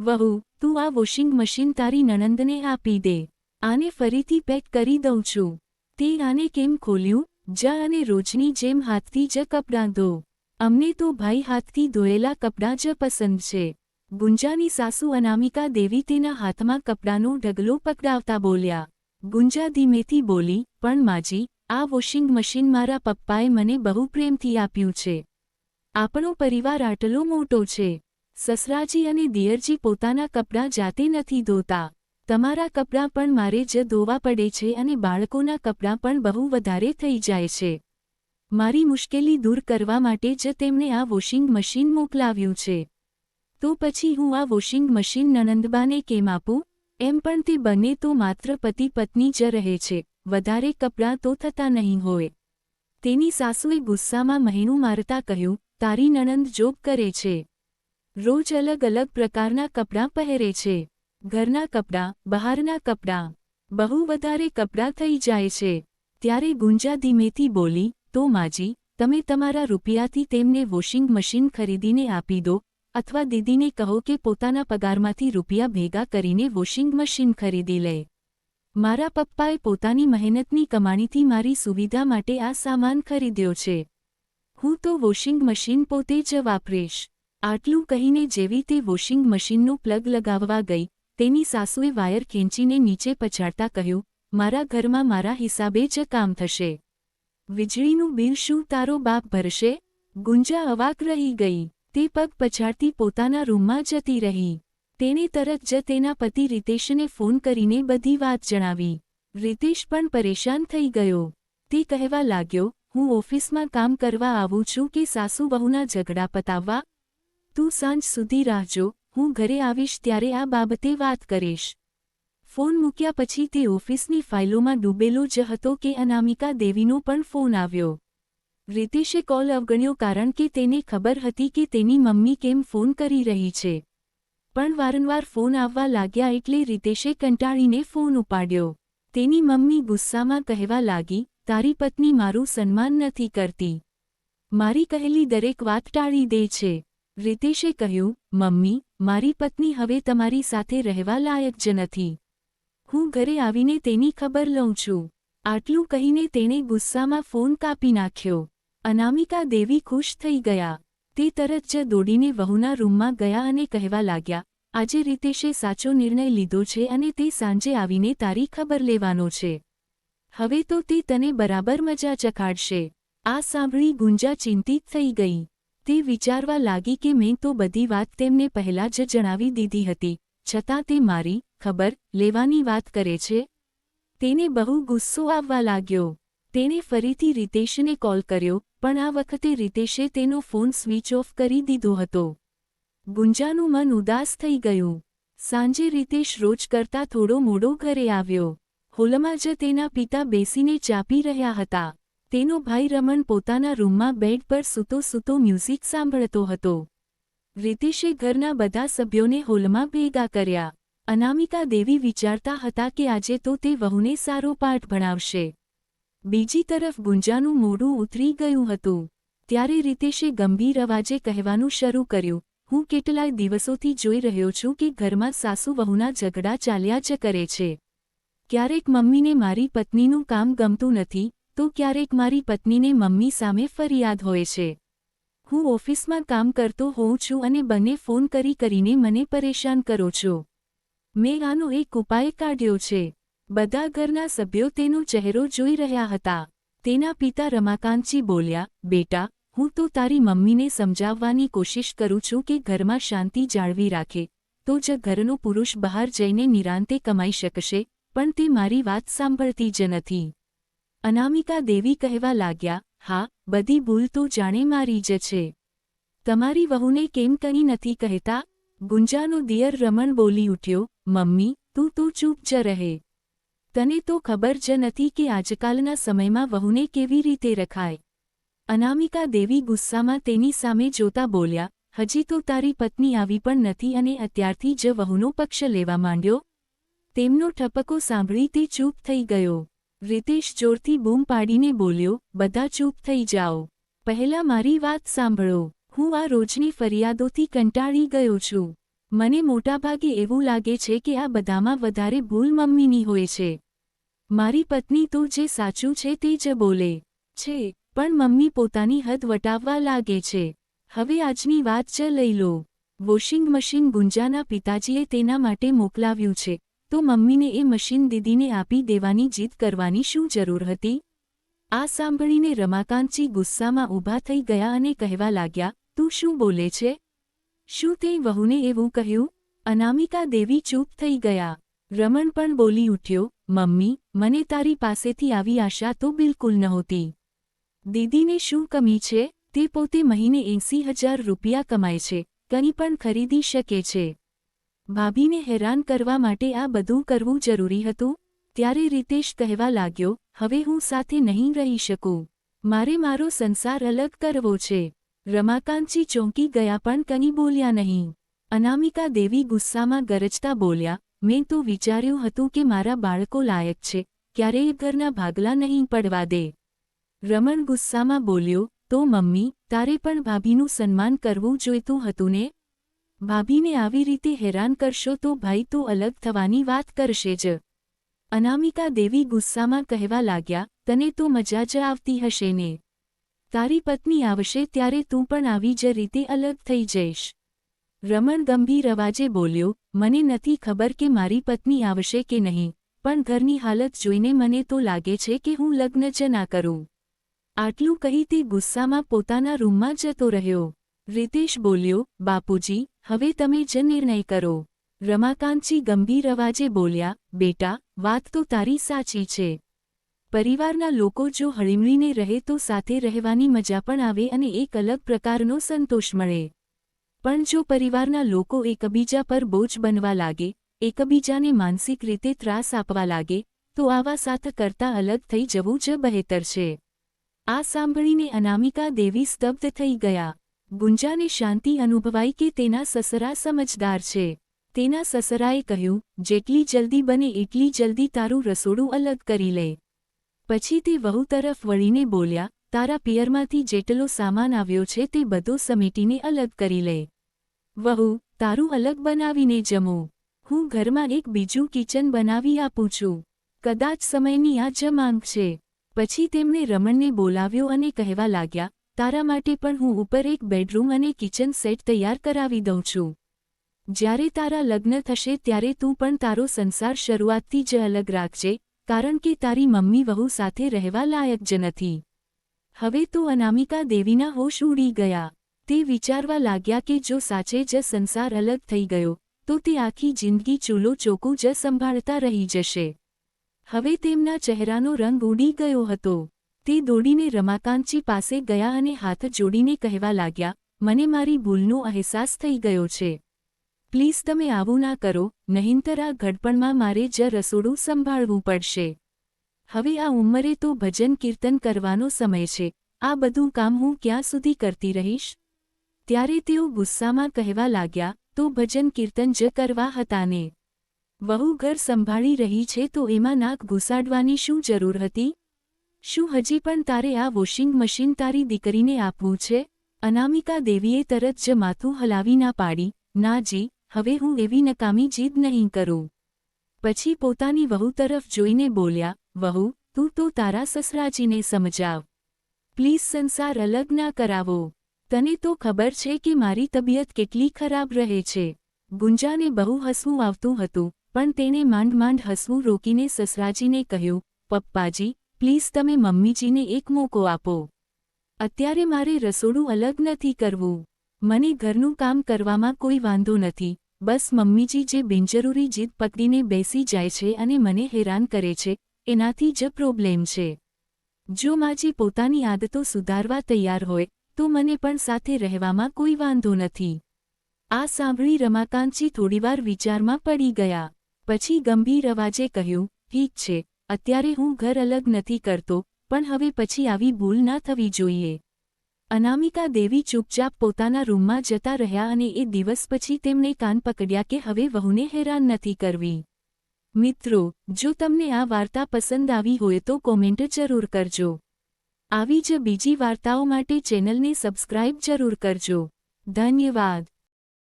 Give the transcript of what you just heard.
વહુ, તું આ વોશિંગ મશીન તારી નણંદને આપી દે. આને ફરીથી પેક કરી દઉં છું. તે આને કેમ ખોલ્યું? જા અને રોજની જેમ હાથથી જ કપડાં ધો. અમને તો ભાઈ હાથથી ધોયેલા કપડાં જ પસંદ છે. ગુંજાની સાસુ અનામિકા દેવી તેના હાથમાં કપડાંનો ઢગલો પકડાવતા બોલ્યા. ગુંજા ધીમેથી બોલી, પણ માજી, આ વોશિંગ મશીન મારા પપ્પાએ મને બહુ પ્રેમથી આપ્યું છે. આપણો પરિવાર આટલો મોટો છે. સસરાજી અને દિયરજી પોતાના કપડાં જાતે નથી ધોતા. તમારા કપડાં પણ મારે જ ધોવા પડે છે અને બાળકોના કપડાં પણ બહુ વધારે થઈ જાય છે. મારી મુશ્કેલી દૂર કરવા માટે જ તેમણે આ વોશિંગ મશીન મોકલાવ્યું છે. તો પછી હું આ વોશિંગ મશીન નણંદબાને કેમ આપું? એમ પણ તે બંને તો માત્ર પતિ પત્ની જ રહે છે, વધારે કપડાં તો થતા નહીં હોય. તેની સાસુએ ગુસ્સામાં મહેણું મારતા કહ્યું, તારી નણંદ જોબ કરે છે. રોજ અલગ અલગ પ્રકારના કપડાં પહેરે છે. ઘરના કપડાં, બહારના કપડાં. બહુ વધારે કપડાં થઈ જાય છે. ત્યારે ગુંજા ધીમેથી બોલી, તો માજી, તમે તમારા રૂપિયાથી તેમને વોશિંગ મશીન ખરીદીને આપી દો, અથવા દીદીને કહો કે પોતાના પગારમાંથી રૂપિયા ભેગા કરીને વોશિંગ મશીન ખરીદી લે. મારા પપ્પાએ પોતાની મહેનતની કમાણીથી મારી સુવિધા માટે આ સામાન ખરીદ્યો છે. હું તો વોશિંગ મશીન પોતે જ વાપરીશ. આટલું કહીને જેવી તે વોશિંગ મશીનનું પ્લગ લગાવવા ગઈ, તેની સાસુએ વાયર ખેંચીને નીચે પછાડતા કહ્યું, મારા ઘરમાં મારા હિસાબે જ કામ થશે. વીજળીનું બિલ શું તારો બાપ ભરશે? ગુંજા અવાક રહી ગઈ, તે પગ પછાડતી પોતાના રૂમમાં જતી રહી. તેણે તરત જ તેના પતિ રીતેશને ફોન કરીને બધી વાત જણાવી. રીતેશ પણ પરેશાન થઈ ગયો. તે કહેવા લાગ્યો, હું ઓફિસમાં કામ કરવા આવું છું કે સાસુ બહુના ઝઘડા પતાવવા? તું સાંજ સુધી રાહજો હું ઘરે આવીશ ત્યારે આ બાબતે વાત કરીશ. ફોન મૂક્યા પછી તે ઓફિસની ફાઇલોમાં ડૂબેલો જ હતો કે અનામિકા દેવીનો પણ ફોન આવ્યો. રીતેશે કોલ અવગણ્યો કારણ કે તેને ખબર હતી કે તેની મમ્મી કેમ ફોન કરી રહી છે. પણ વારંવાર ફોન આવવા લાગ્યા એટલે રીતેશે કંટાળીને ફોન ઉપાડ્યો. તેની મમ્મી ગુસ્સામાં કહેવા લાગી, તારી પત્ની મારું સન્માન નથી કરતી. મારી કહેલી દરેક વાત ટાળી દે છે. રીતેશે કહ્યું, મમ્મી, મારી પત્ની હવે તમારી સાથે રહેવા લાયક જ નથી. હું ઘરે આવીને તેની ખબર લઉં છું. આટલું કહીને તેણે ગુસ્સામાં ફોન કાપી નાખ્યો. અનામિકા દેવી ખુશ થઈ ગયા. તે તરત જ દોડીને વહુના રૂમમાં ગયા અને કહેવા લાગ્યા, આજે રીતેશે સાચો નિર્ણય લીધો છે અને તે સાંજે આવીને તારી ખબર લેવાનો છે. હવે તો તે તને બરાબર મજા ચખાડશે. આ સાંભળી ગુંજા ચિંતિત થઈ ગઈ. તે વિચારવા લાગી કે મેં તો બધી વાત તેમને પહેલાં જ જણાવી દીધી હતી, છતાં તે મારી ખબર લેવાની વાત કરે છે. તેને બહુ ગુસ્સો આવવા લાગ્યો. તેણે ફરીથી રીતેશને કોલ કર્યો, પણ આ વખતે રીતેશે તેનો ફોન સ્વિચ ઓફ કરી દીધો હતો. ગુંજાનું મન ઉદાસ થઈ ગયું. સાંજે રીતેશ રોજ કરતા થોડો મોડો ઘરે આવ્યો. હોલમાં જ તેના પિતા બેસીને ચાપી રહ્યા હતા. તેનો ભાઈ રમણ પોતાના રૂમમાં બેડ પર સૂતો સૂતો મ્યુઝિક સાંભળતો હતો. રીતેશે ઘરના બધા સભ્યોને હોલમાં ભેગા કર્યા. અનામિકા દેવી વિચારતા હતા કે આજે તો તે વહુને સારો પાઠ ભણાવશે. બીજી તરફ ગુંજાનું મોડું ઉતરી ગયું હતું. ત્યારે રીતેશે ગંભીર અવાજે કહેવાનું શરૂ કર્યું, હું કેટલાય દિવસોથી જોઈ રહ્યો છું કે ઘરમાં સાસુ વહુના ઝઘડા ચાલ્યા જ કરે છે. ક્યારેક મમ્મીને મારી પત્નીનું કામ ગમતું નથી તો ક્યારેક મારી પત્નીને મમ્મી સામે ફરિયાદ હોય છે. હું ઓફિસમાં કામ કરતો હોઉં છું અને બંને ફોન કરી કરીને મને પરેશાન કરો છો. મેં આનો એક ઉપાય કાઢ્યો છે. બધા ઘરના સભ્યો તેનો ચહેરો જોઈ રહ્યા હતા. તેના પિતા રમાકાંતજી બોલ્યા, બેટા, હું તો તારી મમ્મીને સમજાવવાની કોશિશ કરું છું કે ઘરમાં શાંતિ જાળવી રાખે. તો જ ઘરનો પુરુષ બહાર જઈને નિરાંતે કમાઈ શકશે, પણ તે મારી વાત સાંભળતી જ નથી. અનામિકા દેવી કહેવા લાગ્યા, હા, બધી ભૂલ તો જાણે મારી જ છે. તમારી વહુને કેમ કંઈ નથી કહેતા? ગુંજાનો દિયર રમણ બોલી ઉઠ્યો, મમ્મી, તું તો ચૂપ જ રહે. તને તો ખબર જ નથી કે આજકાલના સમયમાં વહુને કેવી રીતે રખાય. અનામિકા દેવી ગુસ્સામાં તેની સામે જોતા બોલ્યા, હજી તો તારી પત્ની આવી પણ નથી અને અત્યારથી જ વહુનો પક્ષ લેવા માંડ્યો. તેમનો ઠપકો સાંભળી તે ચૂપ થઈ ગયો. રીતેશ જોરથી બૂમ પાડીને બોલ્યો, બધા ચૂપ થઈ જાઓ. પહેલા મારી વાત સાંભળો. હું આ રોજની ફરિયાદોથી કંટાળી ગયો છું. મને મોટાભાગે એવું લાગે છે કે આ બધામાં વધારે ભૂલ મમ્મીની હોય છે. મારી પત્ની તો જે સાચું છે તે જ બોલે છે, પણ મમ્મી પોતાની હદ વટાવવા લાગે છે. હવે આજની વાત જ લઈ લો. વોશિંગ મશીન ગુંજાના પિતાજીએ તેના માટે મોકલાવ્યું છે. તો મમ્મીને એ મશીન દીદીને આપી દેવાની જીદ કરવાની શું જરૂર હતી? આ સાંભળીને રમાકાંતજી ગુસ્સામાં ઊભા થઈ ગયા અને કહેવા લાગ્યા, તું શું બોલે છે? શું તે વહુને એવું કહ્યું? અનામિકા દેવી ચૂપ થઈ ગયા. રમણ પણ બોલી ઉઠ્યો, મમ્મી, મને તારી પાસેથી આવી આશા તો બિલકુલ નહોતી. દીદીને શું કમી છે? તે પોતે મહિને એંસી હજાર રૂપિયા કમાય છે, કંઈ પણ ખરીદી શકે છે. ભાભીને હેરાન કરવા માટે આ બધું કરવું જરૂરી હતું. ત્યારે રીતેશ કહેવા લાગ્યો, હવે હું સાથે નહીં રહી શકું. મારે મારો સંસાર અલગ કરવો છે. રમાકાંતજી ચોંકી ગયા પણ કંઈ બોલ્યા નહીં. અનામિકા દેવી ગુસ્સામાં ગરજતા બોલ્યા, મેં તો વિચાર્યું હતું કે મારા બાળકો લાયક છે, ક્યારેય ઘરના ભાગલા નહીં પડવા દે. રમણ ગુસ્સામાં બોલ્યો, તો મમ્મી, તારે પણ ભાભીનું સન્માન કરવું જોઈતું હતું ને? ભાભીને આવી રીતે હેરાન કરશો તો ભાઈ તો અલગ થવાની વાત કરશે જ. અનામિકા દેવી ગુસ્સામાં કહેવા લાગ્યા, તને તો મજા જ આવતી હશે ને. તારી પત્ની આવશે ત્યારે તું પણ આવી જ રીતે અલગ થઈ જઈશ. રમણ ગંભીર અવાજે બોલ્યો, મને નથી ખબર કે મારી પત્ની આવશે કે નહીં, પણ ઘરની હાલત જોઈને મને તો લાગે છે કે હું લગ્ન જ ના કરું. આટલું કહી તે ગુસ્સામાં પોતાના રૂમમાં જતો રહ્યો. રીતેશ બોલ્યો, બાપુજી હવે તમે જ નિર્ણય કરો. રમાકાંતજી ગંભીર અવાજે બોલ્યા, બેટા, વાત તો તારી સાચી છે. પરિવારના લોકો જો હળીમળીને રહે તો સાથે રહેવાની મજા પણ આવે અને એક અલગ પ્રકારનો સંતોષ મળે. પણ જો પરિવારના લોકો એકબીજા પર બોજ બનવા લાગે, એકબીજાને માનસિક રીતે ત્રાસ આપવા લાગે, તો આવા સાથ કરતા અલગ થઈ જવું જ બહેતર છે. આ સાંભળીને અનામિકા દેવી સ્તબ્ધ થઈ ગયા. ગુંજાને શાંતિ અનુભવાઈ કે તેના સસરા સમજદાર છે. તેના સસરાએ કહ્યું, જેટલી જલ્દી બને એટલી જલ્દી તારું રસોડું અલગ કરી લે. પછી તે વહુ તરફ વળીને બોલ્યા, તારા પિયરમાંથી જેટલો સામાન આવ્યો છે તે બધો સમેટીને અલગ કરી લે. વહુ, તારું અલગ બનાવીને જમો. હું ઘરમાં એક બીજું કિચન બનાવી આપું છું. કદાચ સમયની આ જ માંગ છે. પછી તેમણે રમણને બોલાવ્યો અને કહેવા લાગ્યા તારા માટે પણ હું ઉપર એક બેડરૂમ અને કિચન સેટ તૈયાર કરાવી દઉં છું. જ્યારે તારા લગ્ન થશે ત્યારે તું પણ તારો સંસાર શરૂઆતથી જ અલગ રાખજે, કારણ કે તારી મમ્મી વહુ સાથે રહેવા લાયક જ નથી. હવે તો અનામિકા દેવીના હોશ ઉડી ગયા. તે વિચારવા લાગ્યા કે જો સાચે જ સંસાર અલગ થઈ ગયો, તો તે આખી જિંદગી ચૂલો ચોખ્ખું જ સંભાળતા રહી જશે. હવે તેમના ચહેરાનો રંગ ઉડી ગયો હતો. તે દોડીને રમાકાંતજી પાસે ગયા અને હાથ જોડીને કહેવા લાગ્યા, મને મારી ભૂલનો અહેસાસ થઈ ગયો છે. પ્લીઝ તમે આવું ના કરો, નહીંતર આ ઘડપણમાં મારે જ રસોડું સંભાળવું પડશે. હવે આ ઉંમરે તો ભજન કીર્તન કરવાનો સમય છે. આ બધું કામ હું ક્યાં સુધી કરતી રહીશ? ત્યારે તેઓ ગુસ્સામાં કહેવા લાગ્યા, તો ભજન કીર્તન જ કરવા હતા ને? વહુ ઘર સંભાળી રહી છે તો એમાં નાક ઘુસાડવાની શું જરૂર હતી? શું હજી પણ તારે આ વોશિંગ મશીન તારી દીકરીને આપવું છે? અનામિકા દેવીએ તરત જ માથું હલાવી ના પાડી. ના જી, હવે હું એવી નકામી જીદ નહીં કરું. પછી પોતાની વહુ તરફ જોઈને બોલ્યા, વહુ, તું તો તારા સસરાજીને સમજાવ. પ્લીઝ સંસાર અલગ ના કરાવો. તને તો ખબર છે કે મારી તબિયત કેટલી ખરાબ રહે છે. ગુંજાને બહુ હસવું આવતું હતું, પણ તેણે માંડ માંડ હસવું રોકીને સસરાજીને કહ્યું, પપ્પાજી પ્લીઝ તમે મમ્મીજીને એક મોકો આપો. અત્યારે મારે રસોડું અલગ નથી કરવું. મને ઘરનું કામ કરવામાં કોઈ વાંધો નથી. બસ મમ્મીજી જે બિનજરૂરી જીદ પકડીને બેસી જાય છે અને મને હેરાન કરે છે, એનાથી જ પ્રોબ્લેમ છે. જો માજી પોતાની આદતો સુધારવા તૈયાર હોય, તો મને પણ સાથે રહેવામાં કોઈ વાંધો નથી. આ સાંભળી રમાકાંતજી થોડીવાર વિચારમાં પડી ગયા. પછી ગંભીર અવાજે કહ્યું, ઠીક છે અત્યારે હું ઘર અલગ નથી કરતો, પણ હવે પછી આવી ભૂલ ના થવી જોઈએ. અનામિકા દેવી ચૂપચાપ પોતાના રૂમમાં જતા રહ્યા અને એ દિવસ પછી તેમણે કાન પકડ્યા કે હવે વહુને હેરાન નથી કરવી. મિત્રો, જો તમને આ વાર્તા પસંદ આવી હોય તો કોમેન્ટ જરૂર કરજો. આવી જ બીજી વાર્તાઓ માટે ચેનલને સબસ્ક્રાઇબ જરૂર કરજો. ધન્યવાદ.